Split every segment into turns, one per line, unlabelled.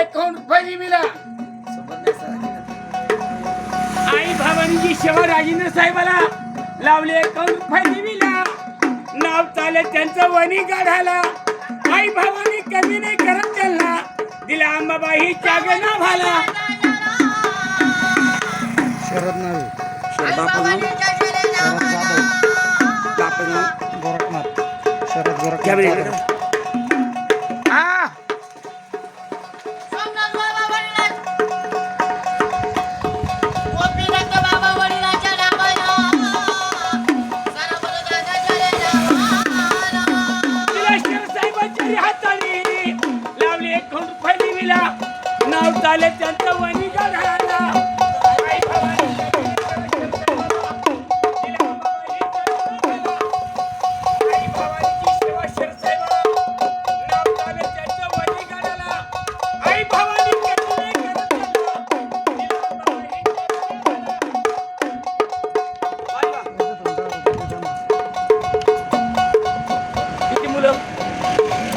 एक खाऊन मिला. आई भावांची शेवा राजेंद्र साहेबाला लावले एक खाऊन मिला. नाव चाले त्यांचं वणी काढायला. आई भावाने कमी नाही करत त्यांना. दिला आंबाबा ही चाग
ना भाला
शरद नाही शरदापण
गोरखनाथ. शरद गोरखनाथ
करत त्यांना. दिला नाव चागना त्यांचा वणिका घराला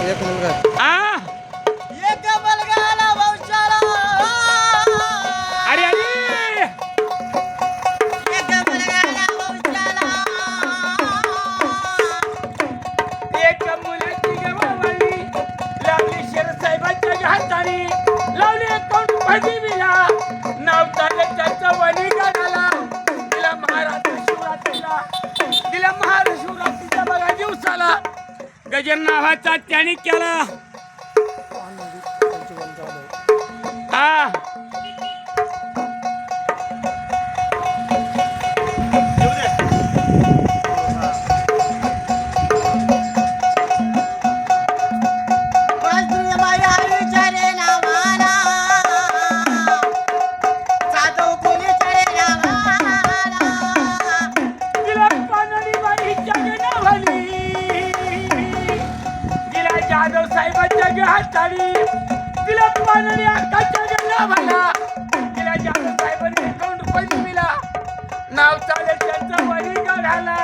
एक मुलगा
गजर नावाचा त्याने केला. हा. माधव जाधव साहेबांच्या हाताळी तिला पानडी अक्काच्या गेला भला तिला जाधव साहेबांनी अकाउंट रुपये दिला. नाव चालेल त्यांचा वरी गाढाला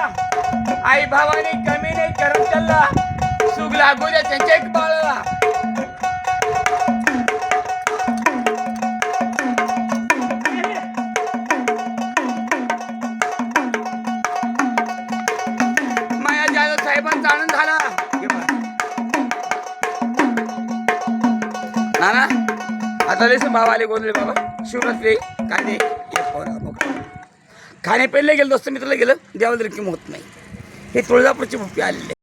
आई भावाने कमी नाही करत त्याला. सुग लागू द्या त्यांच्या एक बाळाला. नाना आता लयच बाबा आले गोंधळे बाबा. शिवरात्री काय नाही हे खाणे पहिले गेलं दोस्त मित्राला गेलं. देवाला तरी किंमत होत नाही. हे तुळजापूरची भुपी आलेली.